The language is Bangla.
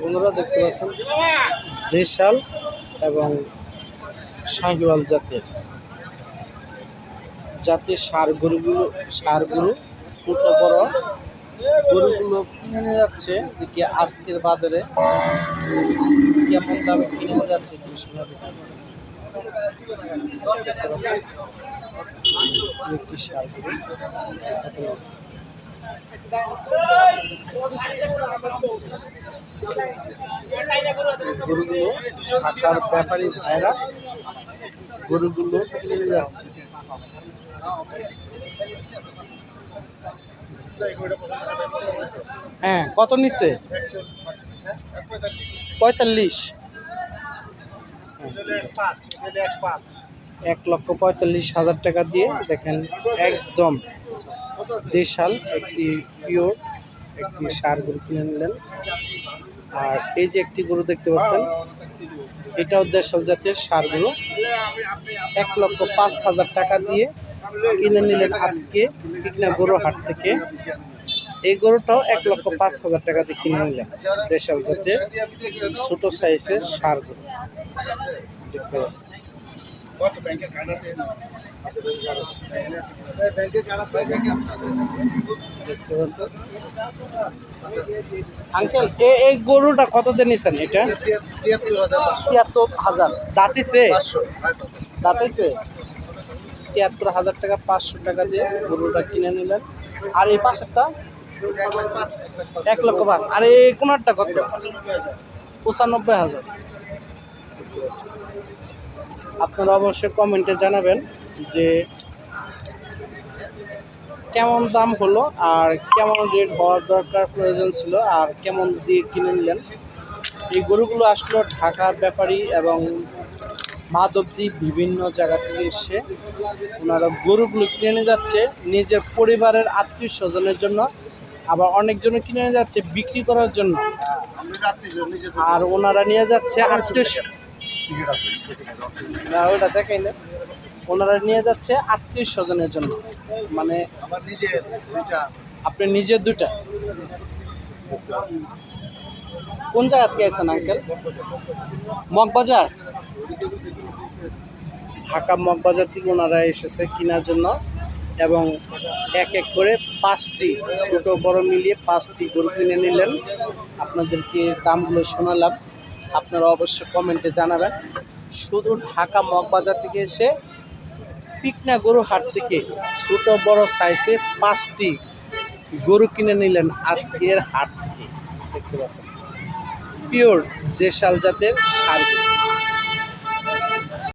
বন্ধুরা দেখতে পাচ্ছেন, দেশাল এবং শাহিওয়াল জাতের। জাতের সার গরুগুলো, সার গরু, ছোট বড় গরুগুলো কিনে যাচ্ছে। দেখি আজকের বাজারে কেমন দামে কিনে যাচ্ছে একটি সার গরু। গরুগুলো ভাইরা গরুগুলো যাচ্ছে। হ্যাঁ কত নিচ্ছে? পঁয়তাল্লিশ। এক লক্ষ পঁয়তাল্লিশ হাজার টাকা দিয়ে দেখেন, একদম দেশাল, একটি পিওর একটি সার গরু কিনে নিলেন। আর এই যে একটি গরু দেখতে পাচ্ছেন, এটাও দেশাল জাতের সার গরু। এক লক্ষ পাঁচ হাজার টাকা দিয়ে কিনে নিলেন আজকে কিনা গরু হাট থেকে। এই গরুটাও এক লক্ষ পাঁচ হাজার টাকা দিয়ে কিনে নিলেন দেশাল জাতের ছোট সাইজের সার গরু। দেখতে পাচ্ছেন। দেখতে পাচ্ছেন আঙ্কেল এই গরুটা কত দিয়ে নিছেন এটা? তিয়াত্তর হাজার দাঁতিছে? দাঁতাইছে তিয়াত্তর হাজার টাকা পাঁচশো টাকা দিয়ে গরুটা কিনে নিলেন। আর এই পাশেরটা? এক লক্ষ পাঁচ। আর এই কোনারটা কত? পঁচানব্বই হাজার। আপনারা অবশ্যই কমেন্টে জানাবেন যে কেমন দাম হলো আর কেমন রেট হওয়ার দরকার প্রয়োজন ছিল আর কেমন দিয়ে কিনে নিলেন। এই গরুগুলো আসলো ঢাকার ব্যাপারী এবং মাধবদ্বীপ বিভিন্ন জায়গা থেকে এসে ওনারা গরুগুলো কিনে নিয়ে যাচ্ছে। নিজের পরিবারের আত্মীয় স্বজনের জন্য আবার অনেকজনে কিনে নিয়ে যাচ্ছে বিক্রি করার জন্য। আর ওনারা নিয়ে যাচ্ছে আত্মীয় না ওটা দেখাই না। ওনারা নিয়ে যাচ্ছে আত্মীয় স্বজনের জন্য। মানে আমার নিজের দুইটা। আপনি নিজের দুটা কোন জায়গা থেকে আছেন আঙ্কেল? মগবাজার? ঢাকা মগবাজার থেকে ওনারা এসেছে কেনার জন্য এবং এক এক করে পাঁচটি ছোট বড় মিলিয়ে পাঁচটি গরু কিনে নিলেন। আপনাদেরকে দামগুলো শোনালাম। আপনারা অবশ্যই কমেন্টে জানাবেন। শুধু ঢাকা মগবাজার থেকে এসে পিকনা গরু হাট থেকে ছোট বড় সাইজে পাঁচটি গরু কিনে নিলেন আজকের হাট থেকে। দেখতে পাচ্ছেন। পিওর দেশাল জাতের সার।